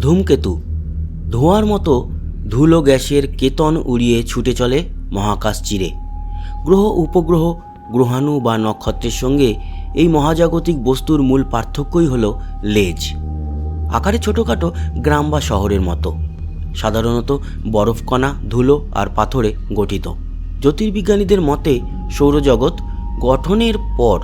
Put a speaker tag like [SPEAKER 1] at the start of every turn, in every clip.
[SPEAKER 1] ধূমকেতু। ধোঁয়ার মতো ধুলো গ্যাসের কেতন উড়িয়ে ছুটে চলে মহাকাশ চিরে। গ্রহ, উপগ্রহ, গ্রহাণু বা নক্ষত্রের সঙ্গে এই মহাজাগতিক বস্তুর মূল পার্থক্যই হল লেজ। আকারে ছোটোখাটো গ্রাম বা শহরের মতো। সাধারণত বরফকণা ধুলো আর পাথরে গঠিত। জ্যোতির্বিজ্ঞানীদের মতে সৌরজগৎ গঠনের পর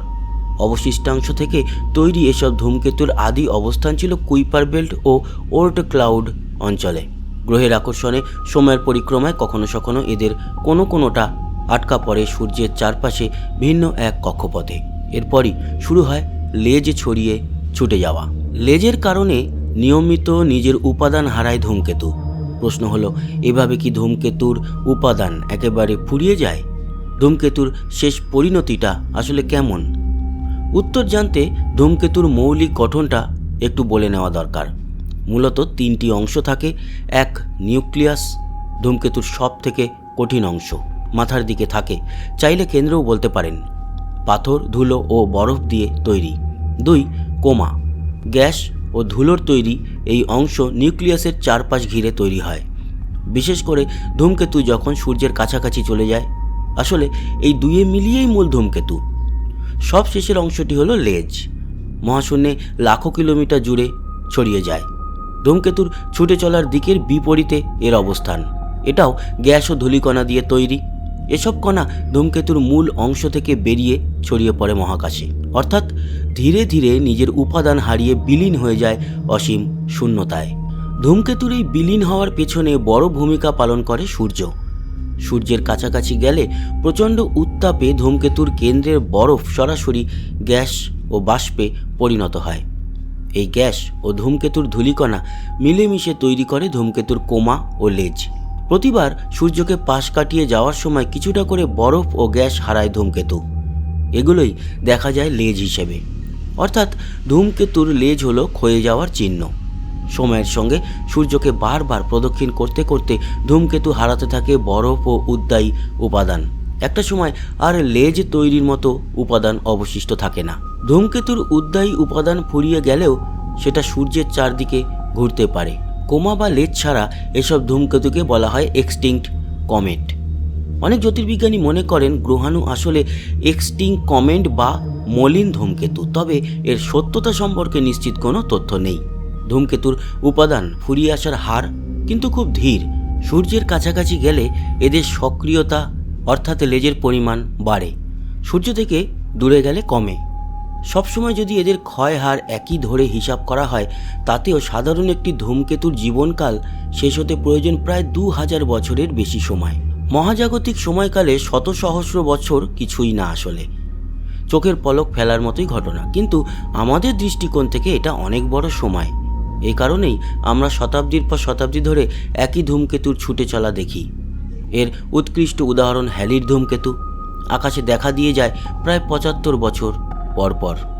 [SPEAKER 1] অবশিষ্টাংশ থেকে তৈরি এসব ধূমকেতুর আদি অবস্থান ছিল কুইপার বেল্ট ও ওর্ট ক্লাউড অঞ্চলে। গ্রহের আকর্ষণে সময়ের পরিক্রমায় কখনো সখনো এদের কোনো কোনোটা আটকা পড়ে সূর্যের চারপাশে ভিন্ন এক কক্ষপথে। এরপরই শুরু হয় লেজ ছড়িয়ে ছুটে যাওয়া। লেজের কারণে নিয়মিত নিজের উপাদান হারায় ধূমকেতু। প্রশ্ন হলো, এভাবে কি ধূমকেতুর উপাদান একেবারে ফুরিয়ে যায়? ধূমকেতুর শেষ পরিণতিটা আসলে কেমন? উত্তর জানতে ধূমকেতুর মৌলিক গঠনটা একটু বলে নেওয়া দরকার। মূলত তিনটি অংশ থাকে, এক নিউক্লিয়াস, ধূমকেতুর সব থেকে কঠিন অংশ, মাথার দিকে থাকে। চাইলে কেন্দ্রেও বলতে পারেন, পাথর, ধুলো ও বরফ দিয়ে তৈরি। দুই, কোমা। গ্যাস ও ধুলোর তৈরি এই অংশ নিউক্লিয়াসের চারপাশ ঘিরে তৈরি হয়। বিশেষ করে ধূমকেতু যখন সূর্যের কাছাকাছি চলে যায়, আসলে এই দুয়ে মিলিয়েই মূল ধূমকেতু। সব শেষের অংশটি হলো লেজ। মহাশূন্যে লাখো কিলোমিটার জুড়ে ছড়িয়ে যায়। ধূমকেতুর ছুটে চলার দিকের বিপরীতে এর অবস্থান। এটাও গ্যাস ও ধূলিকণা দিয়ে তৈরি। এসব কণা ধূমকেতুর মূল অংশ থেকে বেরিয়ে ছড়িয়ে পড়ে মহাকাশে। অর্থাৎ ধীরে ধীরে নিজের উপাদান হারিয়ে বিলীন হয়ে যায় অসীম শূন্যতায়। ধূমকেতুর এই বিলীন হওয়ার পেছনে বড় ভূমিকা পালন করে সূর্য। সূর্যের কাছাকাছি গেলে প্রচণ্ড উত্তাপে ধূমকেতুর কেন্দ্রের বরফ সরাসরি গ্যাস ও বাষ্পে পরিণত হয়। এই গ্যাস ও ধূমকেতুর ধূলিকণা মিলেমিশে তৈরি করে ধূমকেতুর কোমা ও লেজ। প্রতিবার সূর্যকে পাশ কাটিয়ে যাওয়ার সময় কিছুটা করে বরফ ও গ্যাস হারায় ধূমকেতু। এগুলোই দেখা যায় লেজ হিসেবে। অর্থাৎ ধূমকেতুর লেজ হলো ক্ষয়ে যাওয়ার চিহ্ন। সময়ের সঙ্গে সূর্যকে বারবার প্রদক্ষিণ করতে করতে ধূমকেতু হারাতে থাকে বরফ ও উদ্দায়ী উপাদান। একটা সময় আর লেজ তৈরির মতো উপাদান অবশিষ্ট থাকে না। ধূমকেতুর উদ্দায়ী উপাদান ফুরিয়ে গেলেও সেটা সূর্যের চারদিকে ঘুরতে পারে। কোমা বা লেজ ছাড়া এসব ধূমকেতুকে বলা হয় এক্সটিংক্ট কমেট। অনেক জ্যোতির্বিজ্ঞানী মনে করেন গ্রহাণু আসলে এক্সটিং কমেন্ট বা মলিন ধূমকেতু, তবে এর সত্যতা সম্পর্কে নিশ্চিত কোনো তথ্য নেই। ধূমকেতুর উপাদান ফুরিয়ে আসার হার কিন্তু খুব ধীর। সূর্যের কাছাকাছি গেলে এদের সক্রিয়তা, অর্থাৎ লেজের পরিমাণ বাড়ে। সূর্য থেকে দূরে গেলে কমে। সবসময় যদি এদের ক্ষয় হার একই ধরে হিসাব করা হয়, তাতেও সাধারণ একটি ধূমকেতুর জীবনকাল শেষ হতে প্রয়োজন প্রায় দু হাজার বছরের বেশি সময়। মহাজাগতিক সময়কালে শত সহস্র বছর কিছুই না আসলে। চোখের পলক ফেলার মতোই ঘটনা। কিন্তু আমাদের দৃষ্টিকোণ থেকে এটা অনেক বড় সময়। এই কারণেই আমরা শতাব্দীর পর শতাব্দী ধরে একই ধূমকেতুর ছুটে চলা দেখি। এর উৎকৃষ্ট উদাহরণ হ্যালির ধূমকেতু। আকাশে দেখা দিয়ে যায় প্রায় পঁচাত্তর বছর পরপর পর।